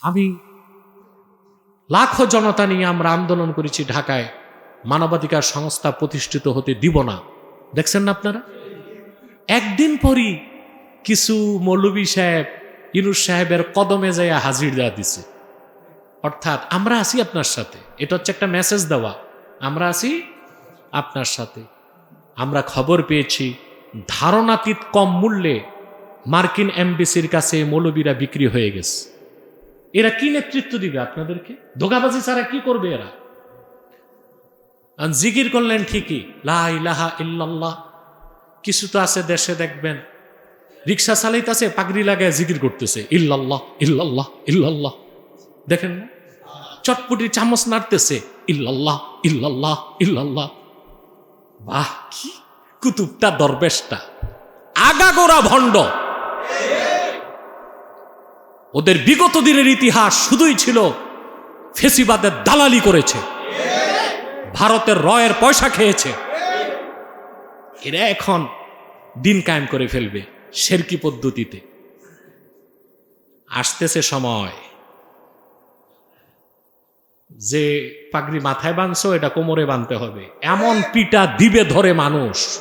আমি লাখো জনতা নিয়ে আমরা আন্দোলন করেছি ঢাকায়। মানবাধিকার সংস্থা প্রতিষ্ঠিত হতে দিব না। দেখছেন না আপনারা? একদিন পরই কিছু মৌলবী সাহেব, ইনুস সাহেবের কদমে যাইয়া হাজির দেওয়া দিছে। অর্থাৎ আমরা আছি আপনার সাথে। এটা হচ্ছে একটা মেসেজ দেওয়া। আমরা আছি আপনার সাথে। আমরা খবর পেয়েছি, ধারণাতীত কম মূল্যে মার্কিন এমবিসির কাছে মৌলবীরা বিক্রি হয়ে গেছে। এরা কি নেতৃত্ব দিবে আপনাদেরকে? ধোকাবাজি ছাড়া কি করবে এরা? জিকির করলেন ঠিকই, লা ইলাহা ইল্লাল্লাহ। কিছু তো আছে দেশে দেখবেন। রিক্সা চালাইতেছে পাগড়ি লাগায় জিকির করতেছে, ইল্লাল্লাহ ইল্লাল্লাহ ইল্লাল্লাহ। দেখেন না? চটপটি চামচ নাড়তেছে, ইল্লাল্লাহ ইল্লাল্লাহ ইল্লাল্লাহ। বাহ, কি কুতুবটা, দরবেশটা। আগাগোড়া ভণ্ড। ওদের বিগত দিনের ইতিহাস শুধুই ছিল ফেসিবাদের দালালি করেছে। ভারতের রয়ের পয়সা খেয়েছে। এরা এখন দিন কায়েম করে ফেলবে শেরকি পদ্ধতিতে। আসতেছে সময় যে পাগড়ি মাথায় বাঁধছো, এটা কোমরে বাঁধতে হবে। এমন পিটা দিবে ধরে মানুষ,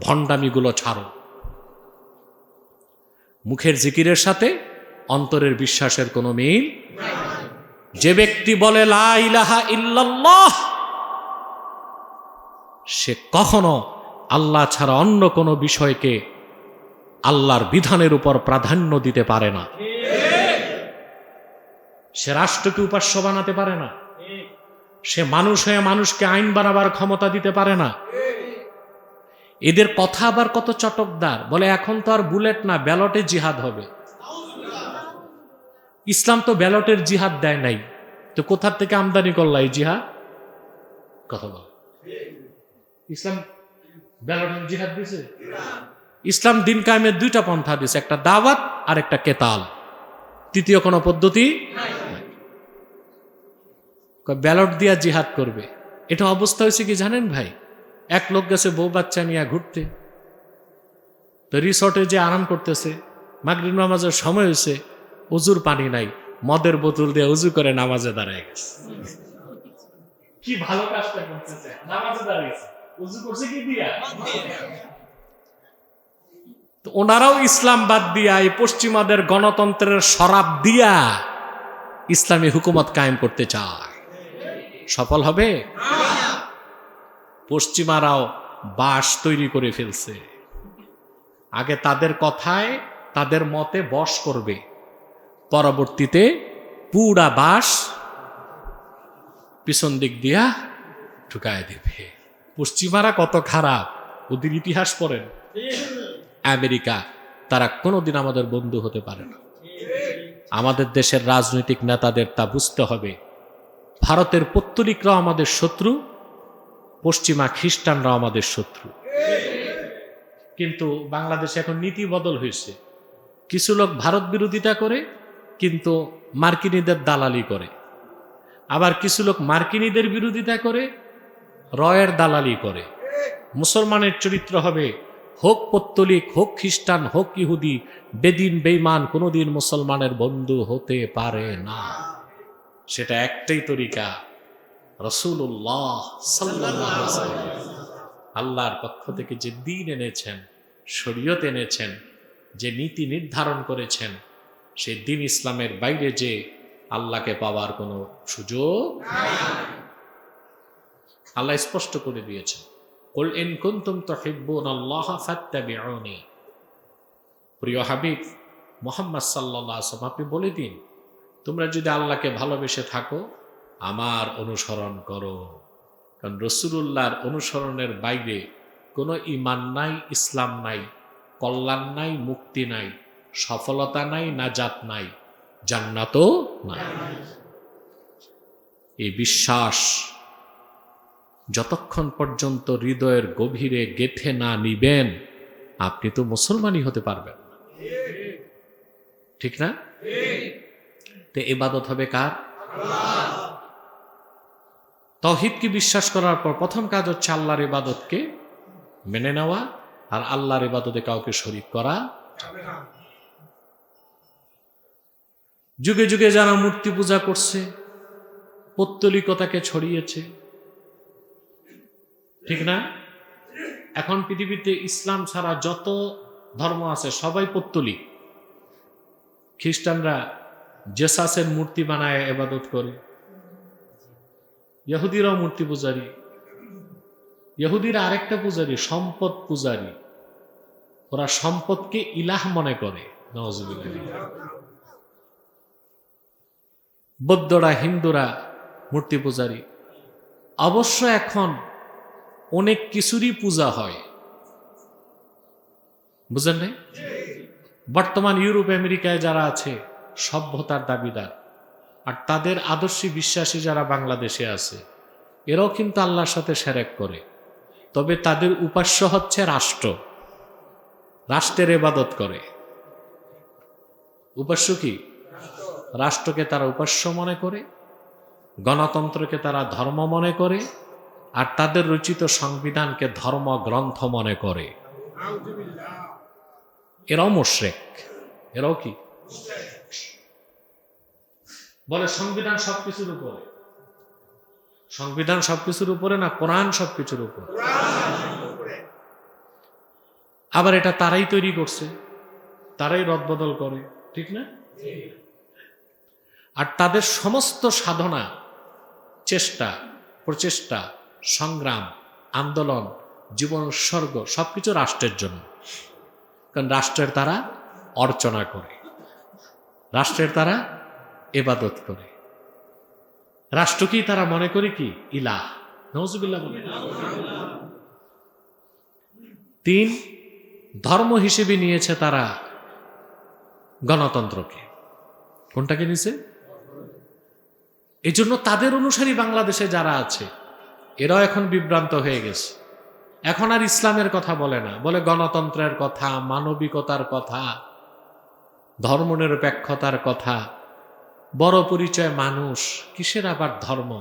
ভণ্ডামিগুলো ছাড়ো। মুখের জিকিরের সাথে অন্তরের বিশ্বাসের কোনো মিল যে ব্যক্তি বলে সে কখনো আল্লাহ ছাড়া অন্য কোনো বিষয়কে আল্লাহর বিধানের উপর প্রাধান্য দিতে পারে না। সে রাষ্ট্রকে উপাস্য বানাতে পারে না। সে মানুষ হয়ে মানুষকে আইন বানাবার ক্ষমতা দিতে পারে না। এদের কথা আবার কত চটকদার। বলে, এখন তো আর বুলেট না, ব্যালটে জিহাদ হবে। ইসলাম তো ব্যালটের জিহাদ দেয় নাই। তো কোথার থেকে আমদানি করলা এই জিহাদ? কথা বল। ইসলাম ব্যালটের জিহাদ দিছে? ইসলাম দিন কায়েমের দুইটা পন্থা দিয়েছে একটা দাওয়াত আর একটা কেতাল। তৃতীয় কোনো পদ্ধতি? ব্যালট দিয়া জিহাদ করবে। এটা অবস্থা হয়েছে কি জানেন ভাই? এক লোক গেছে বউ বাচ্চা নিয়ে ঘুরতে। তো রিসর্টে যে আরাম করতেছে, মাগরিব নামাজের সময় হয়েছে উজুর পানি নাই মদের বোতল দিয়ে উজু করে নামাজে দাঁড়ায় গেছে। কি ভালো কাজটা করতেছে নামাজে দাঁড়িয়েছে। উজু করছে কি দিয়া? ওনারাও ইসলাম বাদ দিয়া এই পশ্চিমাদের গণতন্ত্রের শরাব দিয়া ইসলামী হুকুমত কায়েম করতে চায়। সফল হবে? পশ্চিমারাও বাস তৈরি করে ফেলছে। আগে তাদের কথায় তাদের মতে বশ করবে। পরবর্তীতে পুরা বাস পিছন দিক দিয়া ঢুকায় দেবে। পশ্চিমারা কত খারাপ, ওদের ইতিহাস পড়েন। আমেরিকা, তারা কোনোদিন আমাদের বন্ধু হতে পারে না। আমাদের দেশের রাজনৈতিক নেতাদের তা বুঝতে হবে। ভারতের পত্তলিকরাও আমাদের শত্রু, পশ্চিমা খ্রিস্টানরাও আমাদের শত্রু। কিন্তু বাংলাদেশে এখন নীতি বদল হয়েছে। কিছু লোক ভারত বিরোধিতা করে কিন্তু মার্কিনীদের দালালি করে। আবার কিছু লোক মার্কিনীদের বিরোধিতা করে, রয়ের দালালি করে। মুসলমানের চরিত্র হবে হোক পত্তলিক, হোক খ্রিস্টান, হোক ইহুদি, বেদিন বেইমান কোনোদিন মুসলমানের বন্ধু হতে পারে না। সেটা একটাই তরিকা রসুল্লাহ আল্লাহর পক্ষ থেকে যে দিন এনেছেন, শরীয়ত এনেছেন, যে নীতি নির্ধারণ করেছেন সেই দিন ইসলামের বাইরে যে আল্লাহকে পাওয়ার কোনো সুযোগ আল্লাহ স্পষ্ট করে দিয়েছেন, কুল ইন কুনতুম তুহিব্বুন আল্লাহ ফাত্তাবিউনি। প্রিয় হাবিব, মোহাম্মদ সাল্লাল্লাহু আলাইহি আপনি বলে দিন, তোমরা যদি আল্লাহকে ভালোবেসে থাকো, আমার অনুসরণ করো। কারণ রসুলুল্লাহর অনুসরণের বাইরে কোনো ইমান নাই, ইসলাম নাই, কল্যাণ নাই, মুক্তি নাই সফলতা নাই না নাজাত নাই, জান্নাতও নাই। এই বিশ্বাস যতক্ষণ পর্যন্ত হৃদয়ের গভীরে গেথে না নিবেন, আপনি তো মুসলমানই হতে পারবেন না। ঠিক না? তো এবাদত হবে কার? তহিদকে বিশ্বাস করার পর প্রথম কাজ হচ্ছে আল্লাহর ইবাদতকে মেনে নেওয়া, আর আল্লাহর ইবাদতে কাউকে শরিক করা যুগে যুগে যারা মূর্তি পূজা করছে, পৌত্তলিকতাকে ছড়িয়েছে। ঠিক না? এখন পৃথিবীতে ইসলাম ছাড়া যত ধর্ম আছে, সবাই পৌত্তলিক। খ্রিস্টানরা জেসাসের মূর্তি বানায়, এবাদত করে। ইহুদিরাও মূর্তি পূজারী। ইহুদিরা আরেকটা পূজারী, সম্পদ পূজারী। ওরা সম্পদকে ইলাহ মনে করে। নওয়াজুবিল্লাহ। বৌদ্ধরা, হিন্দুরা মূর্তি পূজারী। অবশ্য এখন অনেক কিছুরই পূজা হয়। বুঝেন নাই? বর্তমান ইউরোপ, আমেরিকায় যারা আছে, সভ্যতার দাবিদার। আর তাদের আদর্শী বিশ্বাসী যারা বাংলাদেশে আছে, এরাও কিন্তু আল্লাহর সাথে সেরেক করে। তবে তাদের উপাস্য হচ্ছে রাষ্ট্র। রাষ্ট্রের এবাদত করে। উপাস্য কি? রাষ্ট্রকে তারা উপাস্য মনে করে, গণতন্ত্রকে তারা ধর্ম মনে করে, আর তাদের রচিত সংবিধানকে ধর্ম গ্রন্থ মনে করে। এরাও মোশরেক। এরাও কি? বলে সংবিধান সবকিছুর উপরে। সংবিধান সবকিছুর উপরে না কোরআন সবকিছুর উপরে? আবার এটা তারাই তৈরি করছে, তারাই রদবদল করে, ঠিক না? আর তাদের সমস্ত সাধনা, চেষ্টা, প্রচেষ্টা, সংগ্রাম, আন্দোলন, জীবন উৎসর্গ, সবকিছু রাষ্ট্রের জন্য। কারণ রাষ্ট্রের তারা অর্চনা করে, রাষ্ট্রের তারা এবাদত করে। রাষ্ট্রকেই তারা মনে করে কি? ইলাহ। নজুবিল্লাহ বলে তিন, ধর্ম হিসেবে নিয়েছে তারা গণতন্ত্রকে। কোনটাকে নিছে এই জন্য তাদের অনুসারী বাংলাদেশে যারা আছে, এরাও এখন বিভ্রান্ত হয়ে গেছে। এখন আর ইসলামের কথা বলে না। বলে গণতন্ত্রের কথা, মানবিকতার কথা, ধর্মনিরপেক্ষতার কথা, বড় পরিচয় মানুষ, কিসের আবার ধর্ম?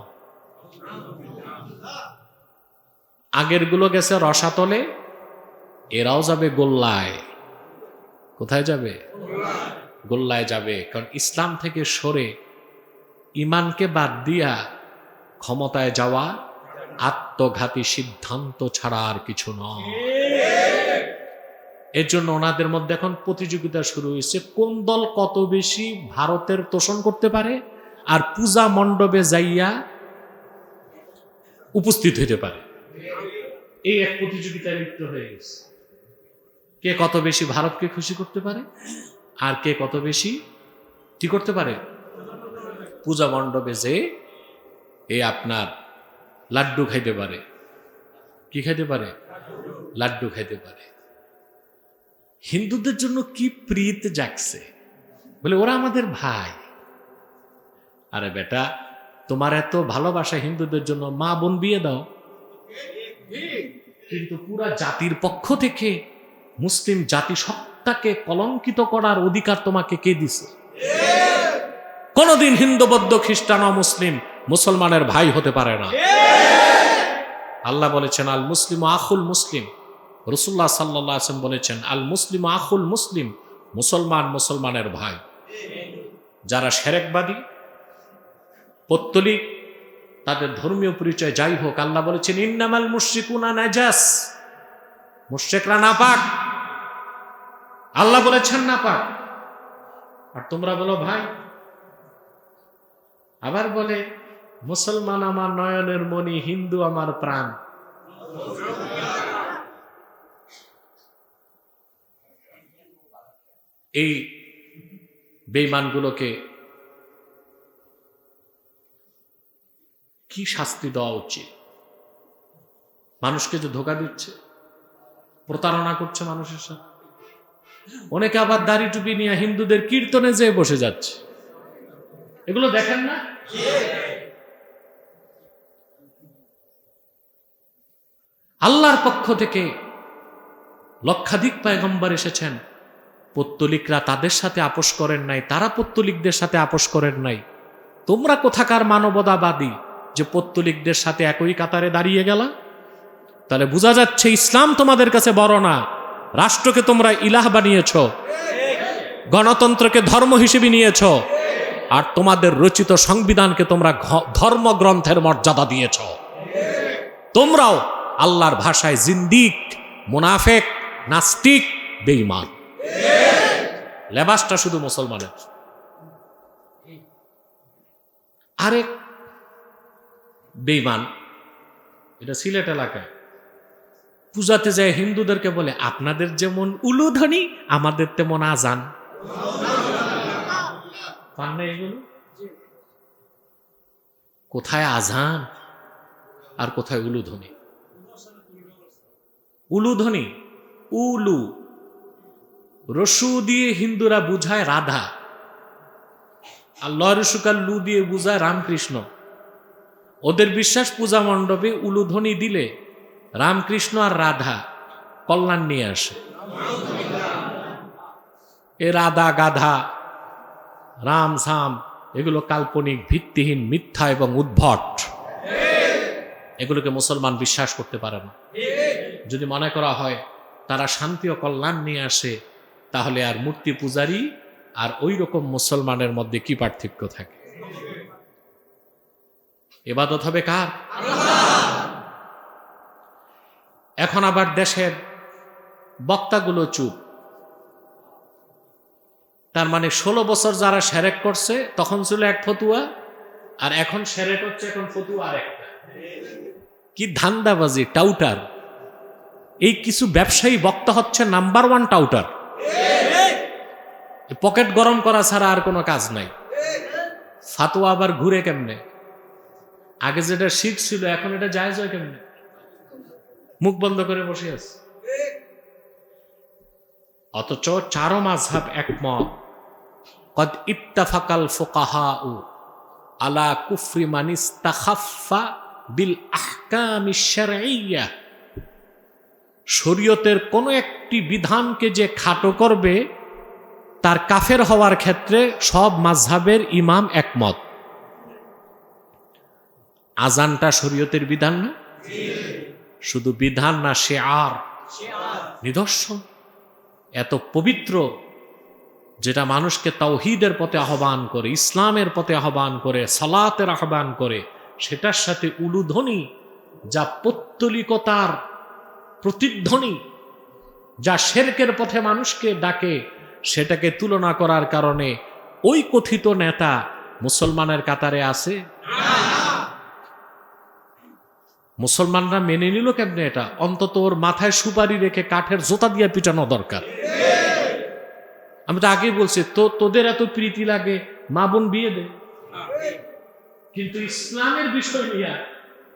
আগেরগুলো গেছে রসাতলে, এরাও যাবে গোল্লায়। কোথায় যাবে? গোল্লায় যাবে, কারণ ইসলাম থেকে সরে ইমানকে বাদ দিয়া ক্ষমতায় যাওয়া আত্মঘাতী সিদ্ধান্ত ছাড়া আর কিছু নয়। এর জন্য ওনাদের মধ্যে এখন প্রতিযোগিতা শুরু হয়েছে। কোন দল কত বেশি ভারতের তোষণ করতে পারে? আর পূজা মণ্ডপে যাইয়া উপস্থিত হইতে পারে। এই এক প্রতিযোগিতায় লিপ্ত হয়ে গেছে। কে কত বেশি ভারতকে খুশি করতে পারে? আর কে কত বেশি কি করতে পারে? পূজা মণ্ডপে যে এ আপনার লাড্ডু খাইতে পারে। কি খাইতে পারে? লাড্ডু খাইতে পারে। হিন্দুদের জন্য কি প্রীত জাগছে? বলে, ওরা আমাদের ভাই। আরে বেটা, তোমার এত ভালোবাসা হিন্দুদের জন্য, মা বোন বিয়ে দাও। কিন্তু পুরা জাতির পক্ষ থেকে মুসলিম জাতি সত্তাকে কলঙ্কিত করার অধিকার তোমাকে কে দিছে? কোনদিন হিন্দু, বৌদ্ধ, খ্রিস্টান মুসলিম মুসলমানের ভাই হতে পারে না। আল্লাহ বলেছেন, আল মুসলিম আখুল মুসলিম। রসুল্লাহ সাল্লাহ আসেন বলেছেন, আল মুসলিম আখুল মুসলিম, মুসলমান মুসলমানের ভাই। যারা সেরেকবাদী, পত্তলিক, তাদের ধর্মীয় পরিচয় যাই হোক, আল্লাহ বলেছেন, ইন্নামাল মুশ্রিকুনা নাজাস। মুশ্রিকরা না পাক আল্লাহ বলেছেন না পাক আর তোমরা বলো, ভাই আবার বলে, মুসলমান আমার নয়নের মণি, হিন্দু আমার প্রাণ। এই বেইমানগুলোকে কি শাস্তি দেওয়া উচিত? মানুষকে যে ধোকা দিচ্ছে, প্রতারণা করছে মানুষের সাথে। অনেকে আবার দাড়ি টুপি নিয়ে হিন্দুদের কীর্তনে যেয়ে বসে যাচ্ছে। এগুলো দেখেন না? আল্লাহর পক্ষ থেকে লক্ষাধিক পায়গম্বর এসেছেন। পত্তলিকরা তাদের সাথে আপোষ করেন নাই, তারা পত্তলিকদের সাথে আপোষ করেন নাই। তোমরা কোথাকার মানবতাবাদী যে পত্তলিকদের সাথে একই কাতারে দাঁড়িয়ে গেলা? তাহলে বোঝা যাচ্ছে ইসলাম তোমাদের কাছে বড় না। রাষ্ট্রকে তোমরা ইলাহ বানিয়েছ, গণতন্ত্রকে ধর্ম হিসেবে নিয়েছ। আর তোমাদের রচিত সংবিধানকে তোমরা ধর্মগ্রন্থের মর্যাদা দিয়েছ। তোমরাও আল্লাহর ভাষায় জিন্দিক, মুনাফেক, নাস্তিক, বেঈমান। লেবাসটা শুধু মুসলমানের। আরেক বেঈমান, এটা সিলেট এলাকায়। পূজাতে যায় হিন্দুদেরকে বলে, আপনাদের যেমন উলুধ্বনি, আমাদের তেমন আজান। পান না এগুলো? কোথায় আজান? আর কোথায় উলুধ্বনি? উলুধ্বনি? উলু। রসু দিয়ে হিন্দুরা বুঝায় রাধা। আর লরসুকার লু দিয়ে বুঝায় রামকৃষ্ণ। ওদের বিশ্বাস পূজা মণ্ডপে উলুধ্বনি দিলে রামকৃষ্ণ আর রাধা কল্যাণ নিয়ে আসে। এ রাধা গাধা। রাম সাম, এগুলো কাল্পনিক, ভিত্তিহীন, মিথ্যা এবং উদ্ভট। এগুলোকে মুসলমান বিশ্বাস করতে পারে না। যদি মনে করা হয়, তারা শান্তি ও কল্যাণ নিয়ে আসে, তাহলে আর মূর্তি পূজারী আর ওই রকম মুসলমানের মধ্যে কি পার্থক্য থাকে? এবাদত হবে কার? এখন আবার দেশের বক্তাগুলো চুপ। তার মানে ষোলো বছর যারা সেরেক করছে, তখন ছিল এক ফতুয়া, আর এখন সেরেক হচ্ছে, এখন ফতুয়া আর একটা কি ধান্দাবাজি, টাউটার। এই কিছু ব্যবসায়ী বক্তা হচ্ছে নাম্বার ওয়ান টাউটার। পকেট গরম করা ছাড়া আর কোনো কাজ নাই। ফাতোয়া আবার ঘুরে কেমনে? আগে যেটা শিখ ছিল, এখন এটা জায়জ হয় কেমনে? মুখ বন্ধ করে বসে আছে। অথচ চারো মাঝহাব একমত। কদ ইত্তাফাকাল ফোকাহা আলা কুফরি মানিস তাখাফা বিল আহকামি শরীয়তের কোনো একটি বিধানকে যে খাটো করবে, তার কাফের হওয়ার ক্ষেত্রে সব মাঝহাবের ইমাম একমত। আজানটা শরীয়তের বিধান না? শুধু বিধান না সে আর নিদর্শন। এত পবিত্র যেটা মানুষকে তাওহিদের পথে আহ্বান করে, ইসলামের পথে আহ্বান করে, সালাতের আহ্বান করে, সেটার সাথে উলুধ্বনি, যা পত্তলিকতার প্রতিধ্বনি, যা শেরকের পথে মানুষকে ডাকে, সেটাকে তুলনা করার কারণে ওই কথিত নেতা মুসলমানের কাতারে আছে? মুসলমানরা মেনে নিল কেমনে এটা? অন্তত ওর মাথায় সুপারি রেখে কাঠের জোতা দিয়ে পিটানো দরকার। আমি তো আগেই বলছি তো তোদের এত প্রীতি লাগে মা বোন বিয়ে দে কিন্তু ইসলামের বিষয় নিয়ে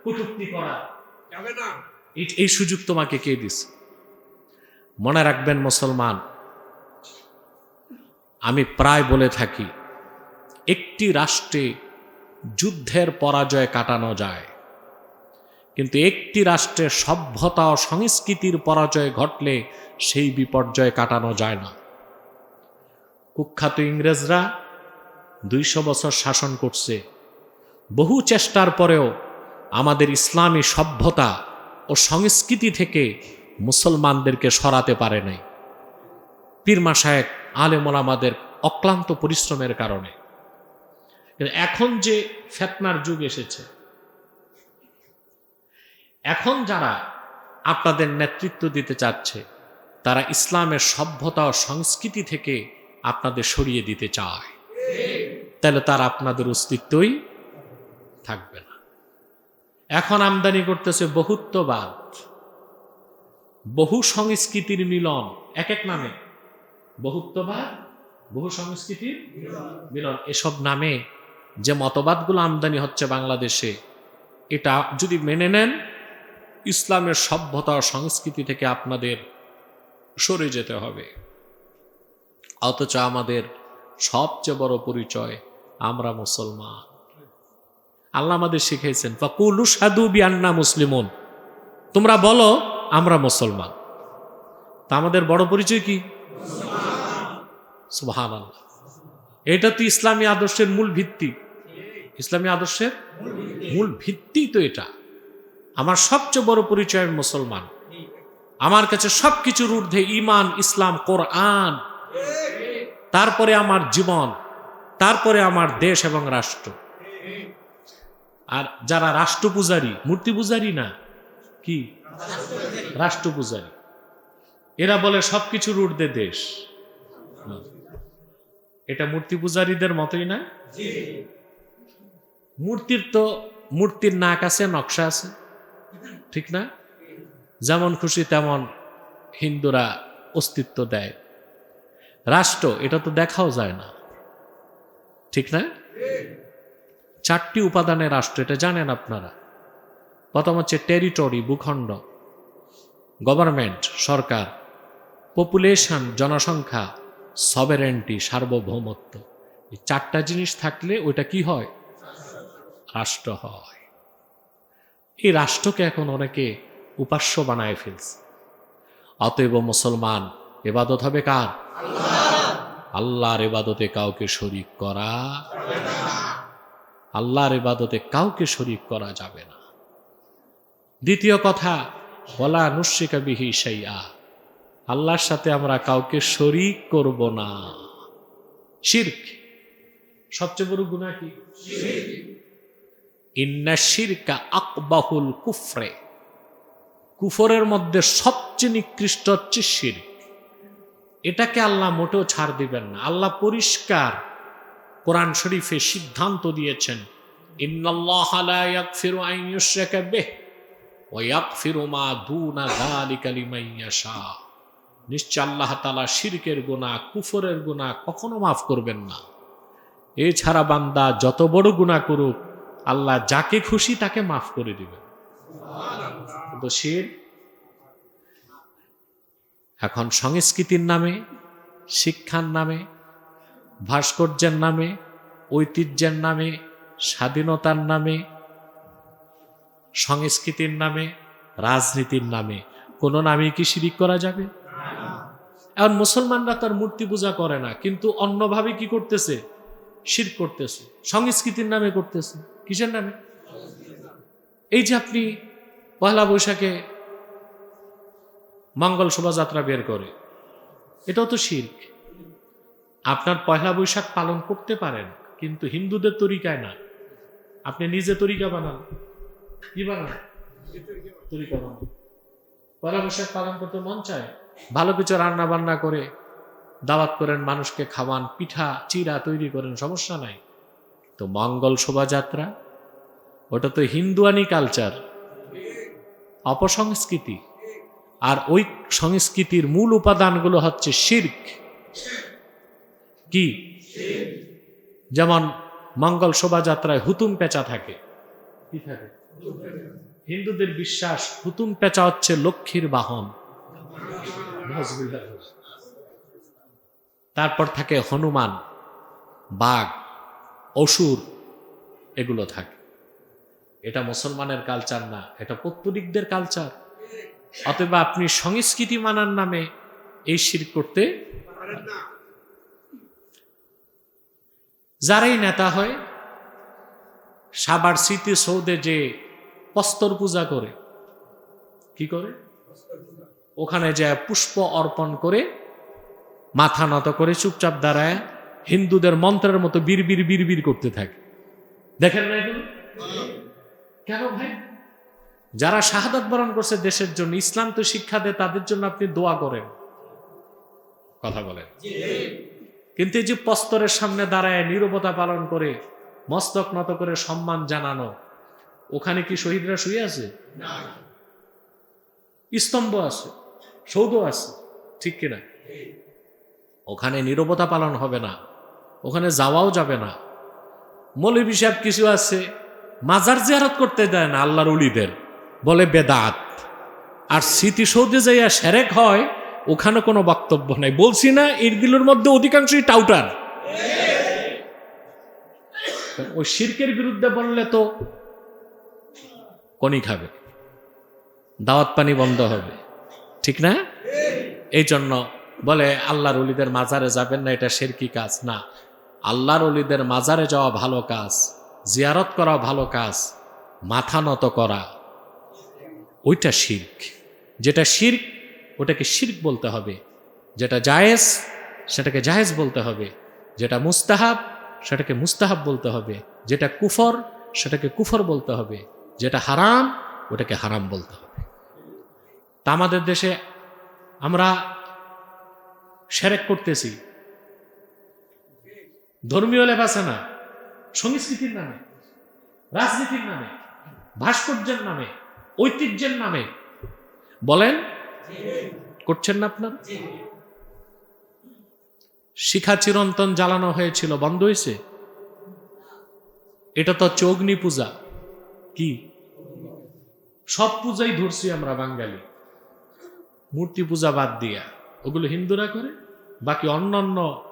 কটুক্তি করা যাবে না। এই- সুযোগ তোমাকে কে দিস মনে রাখবেন মুসলমান আমি প্রায় বলে থাকি একটি রাষ্ট্রে যুদ্ধের পরাজয় কাটানো যায় কিন্তু একটি রাষ্ট্রের সভ্যতা ও সংস্কৃতির পরাজয় ঘটলে সেই বিপর্যয় কাটানো যায় না। কুখ্যাত ইংরেজরা দুইশো বছর শাসন করছে। বহু চেষ্টার পরেও আমাদের ইসলামী সভ্যতা ও সংস্কৃতি থেকে মুসলমানদেরকে সরাতে পারে নাই। পীরমা সাহেব আলেমোলামাদের অক্লান্ত পরিশ্রমের কারণে। এখন যে ফেতনার যুগ এসেছে, এখন যারা আপনাদের নেতৃত্ব দিতে চাচ্ছে, তারা ইসলামের সভ্যতা ও সংস্কৃতি থেকে আপনাদের সরিয়ে দিতে চায়। তাহলে তার আপনাদের অস্তিত্বই থাকবে না। এখন আমদানি করতেছে বহুত্ববাদ। বহু সংস্কৃতির মিলন। এক এক নামে। বহুত্ববাদ, বহু সংস্কৃতির মিলন। এসব নামে যে মতবাদগুলো আমদানি হচ্ছে বাংলাদেশে, এটা যদি মেনে নেন, ইসলামের সভ্যতা সংস্কৃতি থেকে আপনাদের সরে যেতে হবে। অথচ আমাদের সবচেয়ে বড় পরিচয় আমরা মুসলমান। আল্লাহ আমাদের শিখাইছেন, ফাকুলু সাধু বিয়ান্না মুসলিমন। তোমরা বলো, আমরা মুসলমান। তা আমাদের বড় পরিচয় কি? সুবহান আল্লাহ এটা তো ইসলামী আদর্শের মূল ভিত্তি। ইসলামী আদর্শের মূল ভিত্তি তো এটা। আমার সবচেয়ে বড় পরিচয়, আমি মুসলমান। আমার কাছে সবকিছুর ঊর্ধ্বে ইমান, ইসলাম, কোরআন। তারপরে আমার জীবন, তারপরে আমার দেশ এবং রাষ্ট্র। আর যারা রাষ্ট্র পূজারী মূর্তি পূজারী না, কি? রাষ্ট্র পূজারী এরা বলে সবকিছুর ঊর্ধ্বে দেশ। এটা মূর্তি পূজারীদের মতোই না? মূর্তির তো, মূর্তির নাক আছে, নকশা আছে। ঠিক না? যেমন খুশি তেমন হিন্দুরা অস্তিত্ব দেয়। রাষ্ট্র, এটা তো দেখাও যায় না। ঠিক না? চারটি উপাদানের রাষ্ট্র, এটা জানেন আপনারা। প্রথম হচ্ছে টেরিটরি ভূখণ্ড। গভর্নমেন্ট সরকার। পপুলেশন জনসংখ্যা। সবেরেন্টি সার্বভৌমত্ব। এই চারটা জিনিস থাকলে ওইটা কি হয়? রাষ্ট্র হয়। এই রাষ্ট্রকে এখন অনেকে উপাস্য বানায় ফেলছে। অতএব মুসলমান, এবাদত হবে কার? আল্লাহর এবাদতে কাউকে শরিক করা আল্লাহর এবাদতে কাউকে শরিক করা যাবে না। দ্বিতীয় কথা বলা নুসিকা বিহি সাইয়া আল্লাহর সাথে আমরা কাউকে শরিক করব না। শির্ক। সবচেয়ে বড় গুণা কি? ইন্না শিরকা আকবাহুল কুফরে। কুফরের মধ্যে সবচেয়ে নিকৃষ্ট হচ্ছে শির্ক। এটাকে আল্লাহ মোটেও ছাড় দিবেন না। আল্লাহ পরিষ্কার কোরআন শরীফে সিদ্ধান্ত দিয়েছেন নিশ্চয় আল্লাহ তাআলা শিরকের গুনাহ, কুফরের গুনাহ কখনো মাফ করবেন না। এছাড়া বান্দা যত বড় গুনাহ করুক, আল্লাহ যাকে খুশি তাকে মাফ করে দিবেন। কিন্তু শির এখন সংস্কৃতির নামে, শিক্ষার নামে, ভাস্কর্যের নামে, ঐতিহ্যের নামে, স্বাধীনতার নামে, সংস্কৃতির নামে, রাজনীতির নামে, কোনো নামে কি শিরিক করা যাবে? এখন মুসলমানরা তার মূর্তি পূজা করে না, কিন্তু অন্যভাবে কি করতেছে? শির করতেছে, সংস্কৃতির নামে করতেছে। কিসের নামে? এই যে আপনি পয়লা বৈশাখে মঙ্গল শোভাযাত্রা বের করে। এটাও তো শির্ক। আপনার পয়লা বৈশাখ পালন করতে পারেন, কিন্তু হিন্দুদের তরিকায় না। আপনি নিজে তরিকা বানান। কি বানান? তরিকা বানান। পয়লা বৈশাখ পালন করতে মন চায়? ভালো কিছু রান্না বান্না করে দাওয়াত করেন, মানুষকে খাওয়ান, পিঠা, চিরা তৈরি করেন, সমস্যা নাই। তো মঙ্গল শোভাযাত্রা, ওটা তো হিন্দুয়ানি কালচার অপসংস্কৃতি। আর ওই সংস্কৃতির মূল উপাদানগুলো হচ্ছে শির্ক। কি? যেমন মঙ্গল শোভাযাত্রায় হুতুম পেঁচা থাকে। কি থাকে? হিন্দুদের বিশ্বাস, হুতুম পেঁচা হচ্ছে লক্ষ্মীর বাহন। তারপর থাকে হনুমান, বাঘ, অসুর, এগুলো থাকে। এটা মুসলমানের কালচার না, এটা পত্তলিকদের কালচার অতএব আপনি সংস্কৃতি মানার নামে এই শির করতে যারাই নেতা হয়, সাবার স্মৃতি সৌদে যে পস্তর পূজা করে, কি করে? ওখানে যে পুষ্প অর্পণ করে, মাথা নত করে চুপচাপ দাঁড়ায়, হিন্দুদের মন্ত্রের মতো বীর বীর বীর করতে থাকে। দেখেন না কেন ভাই? যারা শাহাদাত বরণ করছে দেশের জন্য ইসলাম তো শিক্ষা দেয় তাদের জন্য আপনি দোয়া করেন। কথা বলেন। কিন্তু এই যে পস্তরের সামনে দাঁড়ায় নিরবতা পালন করে মস্তক নত করে সম্মান জানানো ওখানে কি শহীদরা শুয়ে আছে? স্তম্ভ আছে সৌধ আছে ঠিক কিনা? ওখানে নিরবতা পালন হবে না ওখানে যাওয়াও যাবে না। মৌলবী সাহেব কিছু আছে মাজার জিয়ারত করতে দেয় না আল্লাহর উলিদের বলে বেদাত। আর স্মৃতিসৌধে যাইয়া সেরেক হয়, ওখানে কোনো বক্তব্য নাই। বলছি না এগুলোর মধ্যে অধিকাংশই টাউটার। ওই শির্কের বিরুদ্ধে বললে তো কনি খাবে দাওয়াত পানি বন্ধ হবে। ঠিক না? এই জন্য বলে, আল্লাহর অলিদের মাজারে যাবেন না, এটা শেরকি কাজ না। আল্লাহর অলিদের মাজারে যাওয়া ভালো কাজ, জিয়ারত করা ভালো কাজ, মাথা নত করা। ওইটা শির্ক। যেটা শির্ক, ওটাকে শির্ক বলতে হবে। যেটা জায়েজ, সেটাকে জায়েজ বলতে হবে। যেটা মুস্তাহাব, সেটাকে মুস্তাহাব বলতে হবে। যেটা কুফর, সেটাকে কুফর বলতে হবে। যেটা হারাম, ওটাকে হারাম বলতে হবে। তা আমাদের দেশে আমরা সেরেক করতেছি। ধর্মীয় লেবাসে না সংস্কৃতির নামে, রাজনীতির নামে, ভাস্কর্যের নামে ঐতিহ্যের নামে। বলেন। করছেন না আপনার? শিখা চিরন্তন জ্বালানো হয়েছিল, বন্ধ হয়েছে? এটা তো হচ্ছে অগ্নি পূজা। কি? সব পূজাই ধরছি আমরা বাঙালি। মূর্তি পূজা বাদ দিয়া। ওগুলো হিন্দুরা করে, বাকি অন্যান্য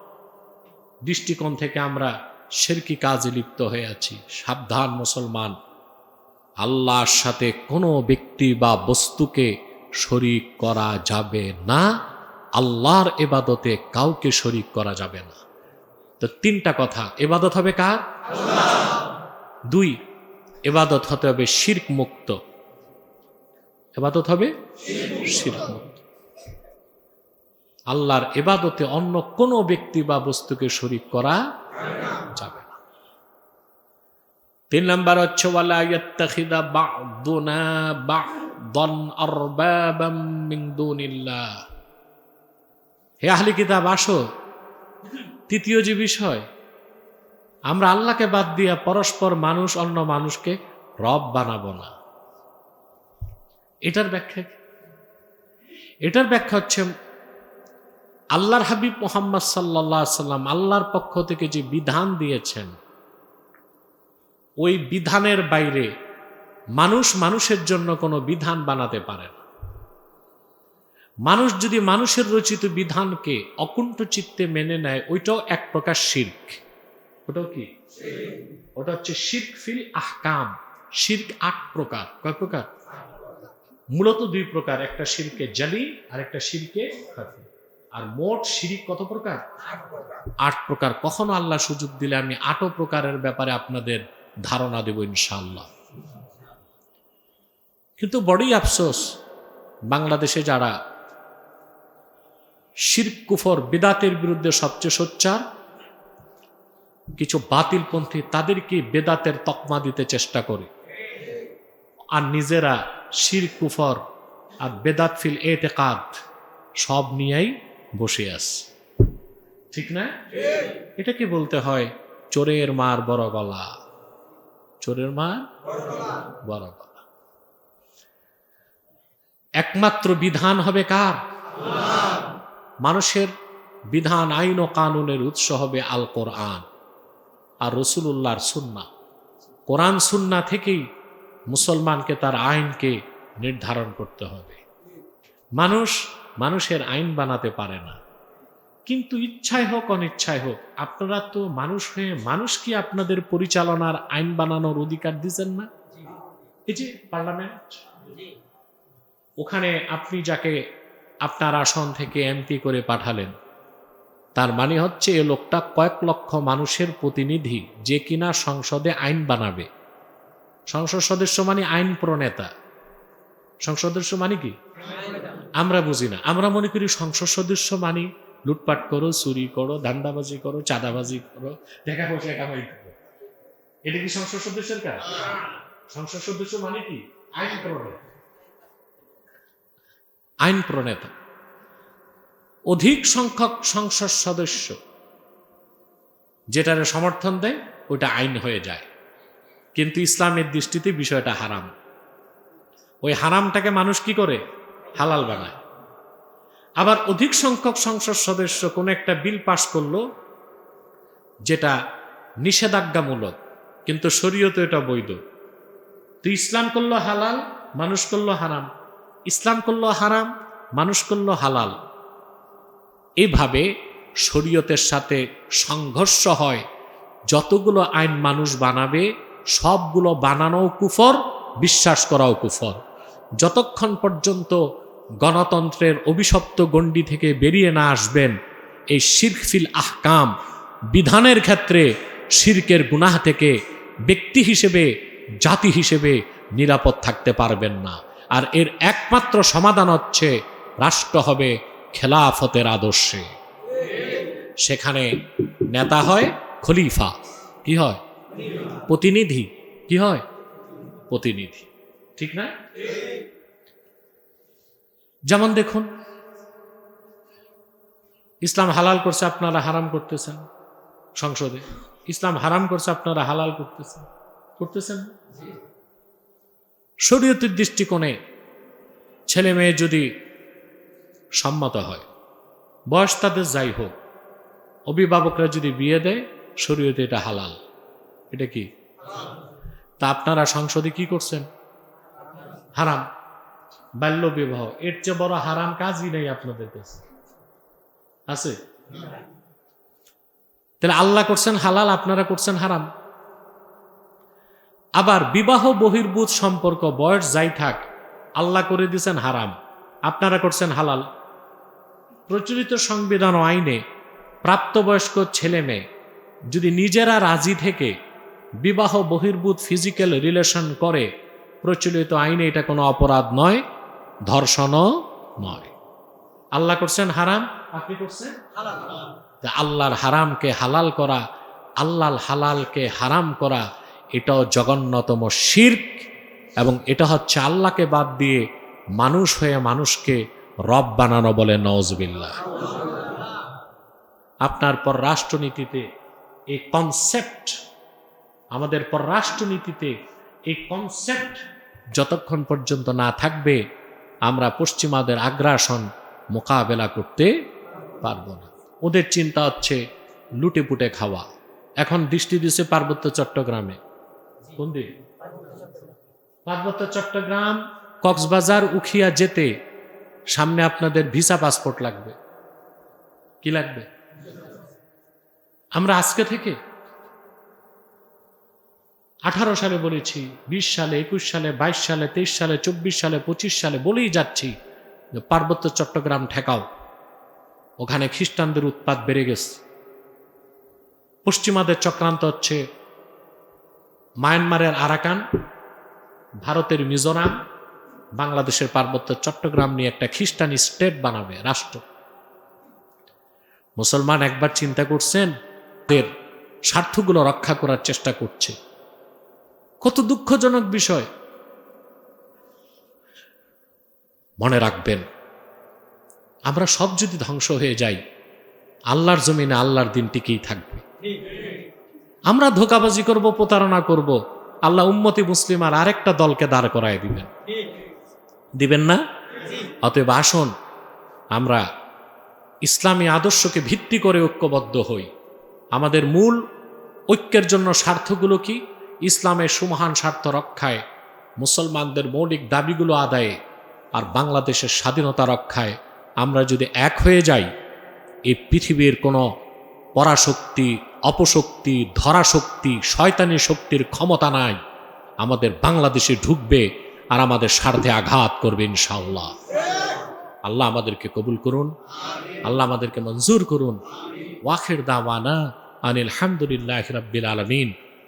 দৃষ্টিকোণ থেকে আমরা শেরকি কাজে লিপ্ত হয়ে আছি। সাবধান মুসলমান। আল্লাহর সাথে কোনো ব্যক্তি বা বস্তুকে শরিক করা যাবে না, আল্লাহর এবাদতে কাউকে শরিক করা যাবে না। তো তিনটা কথা, এবাদত হবে কার? দুই, এবাদত হতে হবে শির্ক মুক্ত। এবাদত হবে শির্ক মুক্ত। আল্লাহর এবাদতে অন্য কোনো ব্যক্তি বা বস্তুকে শরিক করা যাবে তিন নাম্বার হচ্ছে হে আহলি কিতাব, আসো। তৃতীয় যে বিষয়, আমরা আল্লাহকে বাদ দিয়া পরস্পর মানুষ, অন্য মানুষকে রব বানাবো না। এটার ব্যাখ্যা এটার ব্যাখ্যা হচ্ছে, আল্লাহর হাবিব মোহাম্মদ সাল্লাহ সাল্লাম আল্লাহর পক্ষ থেকে যে বিধান দিয়েছেন ওই বিধানের বাইরে মানুষ মানুষের জন্য কোনো বিধান বানাতে পারে না। মানুষ যদি মানুষের রচিত বিধানকে অকুণ্ঠ চিত্তে মেনে নেয়, ওইটাও এক প্রকার শির্ক। ওটাও কি? ওটা হচ্ছে শির্ক ফিল আহকাম। শির্ক আট প্রকার। কয় প্রকার? মূলত দুই প্রকার। একটা শিরকে জালি আর একটা শিরকে আর মোট শিরিক কত প্রকার? আট প্রকার। কখনো আল্লাহ সুযোগ দিলে আমি আটও প্রকারের ব্যাপারে আপনাদের ধারণা দেব ইনশাআল্লাহ। কিন্তু বড়ই আফসোস বাংলাদেশে যারা শির্ক কুফর বেদাতের বিরুদ্ধে সবচেয়ে সোচ্চার কিছু বাতিলপন্থী তাদেরকে বেদাতের তকমা দিতে চেষ্টা করে। আর নিজেরা শির কুফর আর বেদাত ফিল এতেকাদ সব নিয়েই বসে আস ঠিক না? এটাকে বলতে হয়? চোরের মার বড় গলা। চোরের মার বড় গলা একমাত্র বিধান হবে কার? মানুষের বিধান, আইন ও কানুনের উৎস হবে আল কোরআন আর রসুল্লাহর সুন্না। কোরআন সুন্না থেকেই মুসলমানকে তার আইনকে নির্ধারণ করতে হবে। মানুষ মানুষের আইন বানাতে পারে না। কিন্তু ইচ্ছায় হোক অনিচ্ছায় হোক আপনারা তো মানুষ হয়ে মানুষ কি আপনাদের পরিচালনার আইন বানানোর অধিকার দিচ্ছেন না? এই যে পার্লামেন্ট ওখানে আপনি যাকে আপনার আসন থেকে এমপি করে পাঠালেন তার মানে হচ্ছে এ লোকটা কয়েক লক্ষ মানুষের প্রতিনিধি যে কিনা সংসদে আইন বানাবে। সংসদ সদস্য মানে আইন প্রণেতা। সংসদ সদস্য মানে কি? আমরা বুঝি না। আমরা মনে করি সংসদ সদস্য মানে লুটপাট করো, চুরি করো ধান্দাবাজি করো, চাঁদাবাজি করো দেখা পয়সা করো। এটা কি সংসদ সদস্যের কাজ? সংসদ সদস্য মানে কি? আইন প্রণেতা। আইন প্রণেতা। অধিক সংখ্যক সংসদ সদস্য যেটার সমর্থন দেয় ওটা আইন হয়ে যায়। কিন্তু ইসলামের দৃষ্টিতে বিষয়টা হারাম। ওই হারামটাকে মানুষ কি করে? হালাল বানায়। আবার অধিক সংখ্যক সংসদ সদস্য কোনো একটা বিল পাশ করল, যেটা নিষেধাজ্ঞামূলক, কিন্তু শরীয়তে এটা বৈধ। তো ইসলাম করল হালাল, মানুষ করল হারাম। ইসলাম করল হারাম, মানুষ করল হালাল। এভাবে শরীয়তের সাথে সংঘর্ষ হয়। যতগুলো আইন মানুষ বানাবে, সবগুলো বানানোও কুফর, বিশ্বাস করাও কুফর। যতক্ষণ পর্যন্ত গণতন্ত্রের অভিশপ্ত গণ্ডি থেকে বেরিয়ে না আসবেন এই শিরকফিল আহকাম। বিধানের ক্ষেত্রে শির্কের গুনাহ থেকে ব্যক্তি হিসেবে, জাতি হিসেবে নিরাপদ থাকতে পারবেন না। আর এর একমাত্র সমাধান হচ্ছে রাষ্ট্র হবে খেলাফতের আদর্শে। সেখানে নেতা হয় খলিফা। কি হয়? প্রতিনিধি। কি হয়? প্রতিনিধি। ঠিক না? যেমন দেখুন, ইসলাম হালাল করছে আপনারা হারাম করতেছেন সংসদে। ইসলাম হারাম করছে আপনারা হালাল করতেছেন। করতেছেন? শরীয়তের দৃষ্টিকোণে ছেলে মেয়ে যদি সম্মত হয়, বয়স তাদের যাই হোক, অভিভাবকরা যদি বিয়ে দেয়, শরীয়তে এটা হালাল। এটা কি? তা আপনারা সংসদে কি করছেন? হারাম। বাল্য বিবাহ, এর চেয়ে বড় হারাম কাজই নেই আপনাদের কাছে। আছে? তাহলে আল্লাহ করছেন হালাল, আপনারা করছেন হারাম। আবার বিবাহ বহির্ভূত সম্পর্ক, বয়স যাই থাক, আল্লাহ করে দিয়েছেন হারাম, আপনারা করছেন হালাল। প্রচলিত সংবিধান আইনে প্রাপ্তবয়স্ক ছেলে মেয়ে যদি নিজেরা রাজি থেকে বিবাহ বহির্ভূত ফিজিক্যাল রিলেশন করে, প্রচলিত আইনে এটা কোনো অপরাধ নয়। ধর্ষণও নয় আল্লাহ করছেন হারাম? আপনি করছেন? আল্লাহর হারামকে হালাল করা আল্লাহর হালালকে হারাম করা এটাও জঘন্যতম শির্ক এবং এটা হচ্ছে আল্লাহকে বাদ দিয়ে মানুষ হয়ে মানুষকে রব বানানো বলে নওজবিল্লা আপনার পর রাষ্ট্রনীতিতে এই কনসেপ্ট আমাদের পররাষ্ট্রনীতিতে এই কনসেপ্ট যতক্ষণ পর্যন্ত না থাকবে আমরা পশ্চিমাদের আগ্রাসন মোকাবেলা করতে পারব না। ওদের চিন্তা হচ্ছে লুটে পুটে খাওয়া। এখন দৃষ্টি দিছে পার্বত্য চট্টগ্রামে। কোন পার্বত্য চট্টগ্রাম, কক্সবাজার, উখিয়া যেতে সামনে আপনাদের ভিসা পাসপোর্ট লাগবে। কি লাগবে? আমরা আজকে থেকে আঠারো সালে বলেছি, বিশ সালে, একুশ সালে, বাইশ সালে, তেইশ সালে, চব্বিশ সালে, পঁচিশ সালে বলেই যাচ্ছি যে পার্বত্য চট্টগ্রাম ঠেকাও। ওখানে খ্রিস্টানদের উৎপাদ বেড়ে গেছে। পশ্চিমাদের চক্রান্ত হচ্ছে মায়ানমারের আরাকান, ভারতের মিজোরাম, বাংলাদেশের পার্বত্য চট্টগ্রাম নিয়ে একটা খ্রিস্টান স্টেট বানাবে রাষ্ট্র। মুসলমান একবার চিন্তা করছেন স্বার্থগুলো রক্ষা করার চেষ্টা করছে। কত দুঃখজনক বিষয়। মনে রাখবেন, আমরা সব যদি ধ্বংস হয়ে যাই, আল্লাহর জমিনে আল্লাহর দিন টিকেই থাকবে। আমরা ধোকাবাজি করব, প্রতারণা করব, আল্লাহ উম্মতি মুসলিম আর আরেকটা দলকে দাঁড় করায় দিবেন। দিবেন না? অতএব আসুন, আমরা ইসলামী আদর্শকে ভিত্তি করে ঐক্যবদ্ধ হই। আমাদের মূল ঐক্যের জন্য স্বার্থগুলো কি? ইসলামের সুমহান স্বার্থ রক্ষায়, মুসলমানদের মৌলিক দাবিগুলো আদায়ে আর বাংলাদেশের স্বাধীনতা রক্ষায় আমরা যদি এক হয়ে যাই এই পৃথিবীর কোনো পরাশক্তি, অপশক্তি, ধরাশক্তি, শয়তানি শক্তির ক্ষমতা নাই। আমাদের বাংলাদেশে ঢুকবে আর আমাদের স্বার্থে আঘাত করবে ইনশাআল্লাহ। আল্লাহ আমাদেরকে কবুল করুন। আল্লাহ আমাদেরকে মঞ্জুর করুন। ওয়াখের দাওয়ানা আনিল হামদুলিল্লাহ রাব্বিল আলমিন।